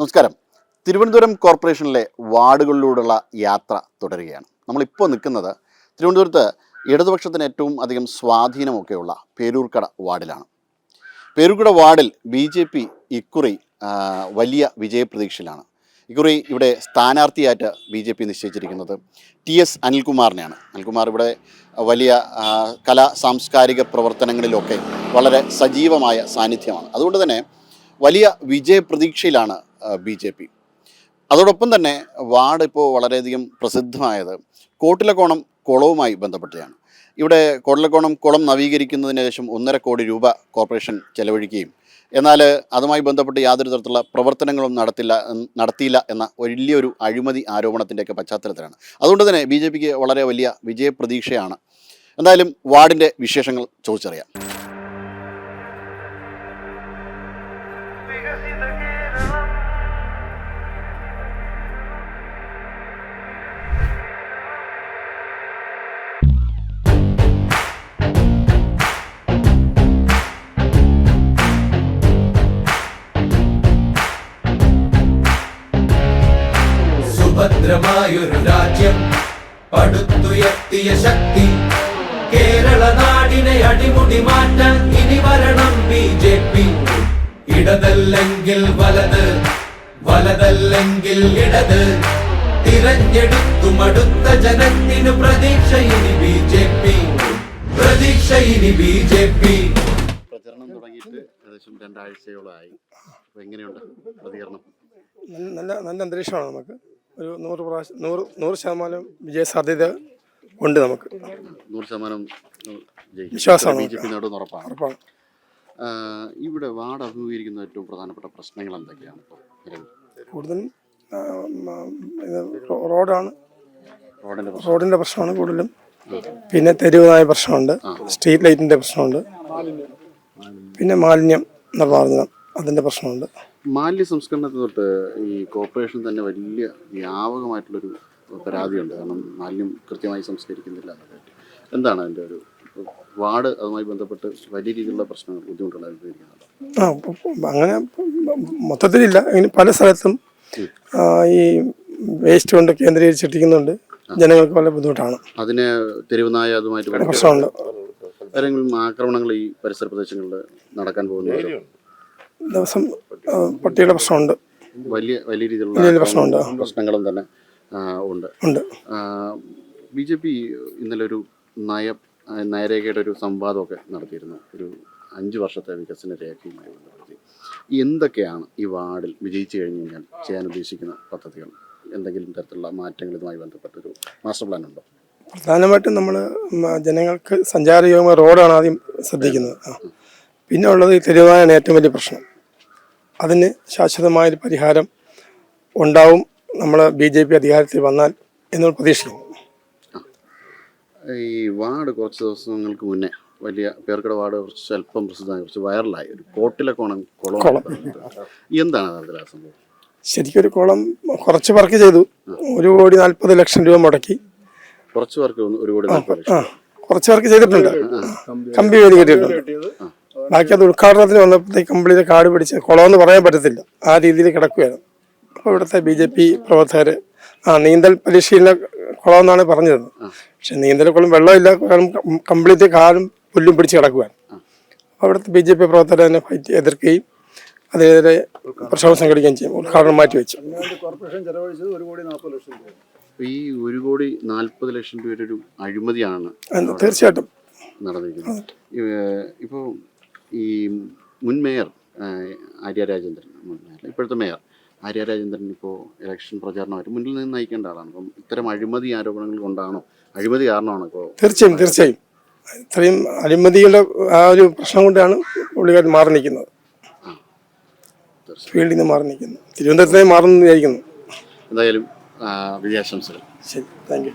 നമസ്കാരം. തിരുവനന്തപുരം കോർപ്പറേഷനിലെ വാർഡുകളിലൂടെയുള്ള യാത്ര തുടരുകയാണ്. നമ്മളിപ്പോൾ നിൽക്കുന്നത് തിരുവനന്തപുരത്ത് ഇടതുപക്ഷത്തിന് ഏറ്റവും അധികം സ്വാധീനമൊക്കെയുള്ള പേരൂർക്കട വാർഡിലാണ്. പേരൂർക്കട വാർഡിൽ ബി ജെ പി ഇക്കുറി വലിയ വിജയപ്രതീക്ഷയിലാണ്. ഇക്കുറി ഇവിടെ സ്ഥാനാർത്ഥിയായിട്ട് ബി ജെ പി നിശ്ചയിച്ചിരിക്കുന്നത് ടി എസ് അനിൽകുമാറിനെയാണ്. അനിൽകുമാർ ഇവിടെ വലിയ കലാ സാംസ്കാരിക പ്രവർത്തനങ്ങളിലൊക്കെ വളരെ സജീവമായ സാന്നിധ്യമാണ്. അതുകൊണ്ട് തന്നെ വലിയ വിജയപ്രതീക്ഷയിലാണ് ബി ജെ പി. അതോടൊപ്പം തന്നെ വാർഡ് ഇപ്പോൾ വളരെയധികം പ്രസിദ്ധമായത് കോട്ടിലക്കോണം കുളവുമായി ബന്ധപ്പെട്ടാണ് ഇവിടെ കോട്ടിലക്കോണം കുളം നവീകരിക്കുന്നതിന് ശേഷം ഒന്നര കോടി രൂപ കോർപ്പറേഷൻ ചെലവഴിക്കുകയും എന്നാൽ അതുമായി ബന്ധപ്പെട്ട് യാതൊരു തരത്തിലുള്ള പ്രവർത്തനങ്ങളും നടത്തില്ല നടത്തിയില്ല എന്ന വലിയൊരു അഴിമതി ആരോപണത്തിന്റെയൊക്കെ പശ്ചാത്തലത്തിലാണ്. അതുകൊണ്ട് തന്നെ ബി വളരെ വലിയ വിജയപ്രതീക്ഷയാണ്. എന്തായാലും വാർഡിന്റെ വിശേഷങ്ങൾ ചോദിച്ചറിയാം. സുഭദ്രമായൊരു രാജ്യം പടുത്തുയർത്തിയ ശക്തി. കേരള നാടിനെ അടിമുടി മാറ്റാൻ ഇനി വരണം ബി ജെ പി ഇടതല്ലെങ്കിൽ വലത് വലതല്ലെങ്കിൽ ഇടത്. തിരഞ്ഞെടുത്തും അടുത്ത ജനത്തിനു പ്രതീക്ഷ ഇനി ബി ജെ പി പ്രതീക്ഷ ഇനി ബി ജെ പി പ്രചരണം തുടങ്ങിയിട്ട് ഏകദേശം രണ്ടാഴ്ചയോളമായി. അപ്പോൾ എങ്ങനെയുണ്ട് പ്രതികരണം? നല്ല നല്ല നല്ല അന്തരീക്ഷമാണ് നമുക്ക്. ഒരു നൂറ് പ്രാവശ്യം നൂറ് നൂറ് ശതമാനം വിജയ സാധ്യത ഉണ്ട് നമുക്ക്. നൂറ് ശതമാനം വിശ്വാസമാണ് ബി ജെ പി നേടുമെന്ന് ഉറപ്പാണ്. ഉറപ്പാണ്. ആ, ഇവിടെ വാർഡ് അഭിമുഖീകരിക്കുന്ന ഏറ്റവും പ്രധാനപ്പെട്ട പ്രശ്നങ്ങൾ എന്തൊക്കെയാണ് ഇപ്പോൾ നിലവിൽ? കൂടുതലും ആ, മ, ഇത് റോ- റോഡാണ്. റോഡിന്റെ പ്രശ്നം. റോഡിന്റെ പ്രശ്നമാണ് കൂടുതലും. പിന്നെ തെരുവുനായ പ്രശ്നമുണ്ട്. സ്ട്രീറ്റ് ലൈറ്റിന്റെ പ്രശ്നമുണ്ട്. പിന്നെ മാലിന്യം നിർമ്മാർജനം അതിന്റെ പ്രശ്നമുണ്ട്. മാലിന്യ സംസ്കരണത്തിൽ തൊട്ട് ഈ കോർപ്പറേഷൻ തന്നെ വലിയ വ്യാപകമായിട്ടുള്ളൊരു പരാതിയുണ്ട്. കാരണം മാലിന്യം കൃത്യമായി സംസ്കരിക്കുന്നില്ല എന്നൊക്കെ. എന്താണ് അതിന്റെ ഒരു വാർഡ് അതുമായി ബന്ധപ്പെട്ട് വലിയ രീതിയിലുള്ള പ്രശ്നങ്ങൾ ബുദ്ധിമുട്ടുകൾ അനുഭവിക്കുന്നുണ്ട് ആ അങ്ങനെ മൊത്തത്തിലില്ല. ഇങ്ങനെ പല സ്ഥലത്തും ഈ വേസ്റ്റ് കൊണ്ട് കേന്ദ്രീകരിച്ചിട്ടിരിക്കുന്നുണ്ട്. ജനങ്ങൾക്ക് വളരെ ബുദ്ധിമുട്ടാണ്. അതിന് തെരുവുനായ അതുമായിട്ട് ബന്ധപ്പെട്ട് പ്രശ്നമുണ്ട്. ആരെങ്കിലും ആക്രമണങ്ങൾ ഈ പരിസര പ്രദേശങ്ങളിൽ നടക്കാൻ പോകുന്നത് ദിവസം പട്ടിയുടെ പ്രശ്നമുണ്ട്. വലിയ വലിയ രീതിയിലുള്ള പ്രശ്നമുണ്ട്. പ്രശ്നങ്ങളും തന്നെ ഉണ്ട്. ഉണ്ട്. ബി ജെ പി ഇന്നലെ ഒരു നയ നയരേഖയുടെ ഒരു സംവാദമൊക്കെ നടത്തിയിരുന്നു. ഒരു അഞ്ച് വർഷത്തെ വികസന രേഖയുമായി ബന്ധപ്പെടുത്തി. എന്തൊക്കെയാണ് ഈ വാർഡിൽ വിജയിച്ചു കഴിഞ്ഞു കഴിഞ്ഞാൽ ചെയ്യാൻ ഉദ്ദേശിക്കുന്ന പദ്ധതികൾ? എന്തെങ്കിലും തരത്തിലുള്ള മാറ്റങ്ങൾ ഇതുമായി ബന്ധപ്പെട്ടൊരു മാസ്റ്റർ പ്ലാൻ ഉണ്ടോ? പ്രധാനമായിട്ടും നമ്മൾ ജനങ്ങൾക്ക് സഞ്ചാരയോഗ്യമായ റോഡാണ് ആദ്യം ശ്രദ്ധിക്കുന്നത്. പിന്നെ ഉള്ളത് ഈ തെരുവാനാണ് ഏറ്റവും വലിയ പ്രശ്നം. അതിന് ശാശ്വതമായൊരു പരിഹാരം ഉണ്ടാവും. നമ്മൾ ബി ജെ പി അധികാരത്തിൽ വന്നാൽ എന്ന് പ്രതീക്ഷിക്കുന്നു ഈ വാർഡ് കുറച്ച് ദിവസങ്ങൾക്ക് മുന്നേ വലിയ പേർക്കട വാർഡ് കുറച്ച് അല്പം പ്രസിദ്ധമായി കുറച്ച് വൈറലായി. ഒരു കോട്ടിലെ കോണം കുളം. എന്താണ് അതിൽ സംഭവം? ശരിക്കും ഒരു കുളം കുറച്ച് വർക്ക് ചെയ്തു. ഒരു കോടി നാൽപ്പത് ലക്ഷം രൂപ മുടക്കി. കുറച്ച് വർക്ക് ഒരു കോടി കുറച്ച് വർക്ക് ചെയ്തിട്ടുണ്ട്. കമ്പി വേലി കെട്ടിയിട്ടുണ്ട്. ബാക്കി അത് ഉദ്ഘാടനത്തിന് വന്നപ്പോഴത്തേക്ക് കംപ്ലീറ്റ് കാട് പിടിച്ച് കുളമെന്ന് പറയാൻ പറ്റത്തില്ല. ആ രീതിയിൽ കിടക്കുകയാണ് അപ്പോൾ ഇവിടുത്തെ ബി ജെ പി പ്രവർത്തകർ ആ നീന്തൽ പരിശീലന കുളമെന്നാണ് പറഞ്ഞത് പക്ഷെ നീന്തൽ കുളം വെള്ളമില്ല കാരണം കംപ്ലീറ്റ് കാലും പുല്ലും പിടിച്ച് കിടക്കുകയാണ് അപ്പോൾ ഇവിടുത്തെ ബി ജെ പി പ്രവർത്തകർ തന്നെ ഫൈറ്റ് എതിർക്കുകയും അതിനെതിരെ പ്രക്ഷോഭം സംഘടിക്കുകയും ചെയ്യും. ഉദ്ഘാടനം മാറ്റി വെച്ചു. ഈ ഒരു കോടി നാൽപ്പത് ലക്ഷം രൂപയുടെ ഒരു അഴിമതിയാണ് തീർച്ചയായിട്ടും. നടന്നിരിക്കുന്നത്. ഇപ്പോൾ ഈ മുൻ മേയർ ആര്യ രാജേന്ദ്രൻ മുൻ മേയർ ഇപ്പോഴത്തെ മേയർ ആര്യ രാജേന്ദ്രൻ ഇപ്പോൾ ഇലക്ഷൻ പ്രചാരണമായിട്ട് മുന്നിൽ നിന്ന് നയിക്കേണ്ട ആളാണ്. അപ്പം ഇത്തരം അഴിമതി ആരോപണങ്ങൾ കൊണ്ടാണോ അഴിമതി കാരണമാണോ ഇപ്പോൾ തീർച്ചയായും തീർച്ചയായും. ഇത്രയും അഴിമതിയുടെ ആ ഒരു പ്രശ്നം കൊണ്ടാണ് പുള്ളിക്കാരൻ മാറി നിൽക്കുന്നത്. ഫീൽഡിൽ നിന്ന് മാറി നിൽക്കുന്നു. തിരുവനന്തപുരത്തേക്ക് മാറുന്നു വിചാരിക്കുന്നു. എന്തായാലും വിജയാശംസകൾ. ശരി താങ്ക് യു.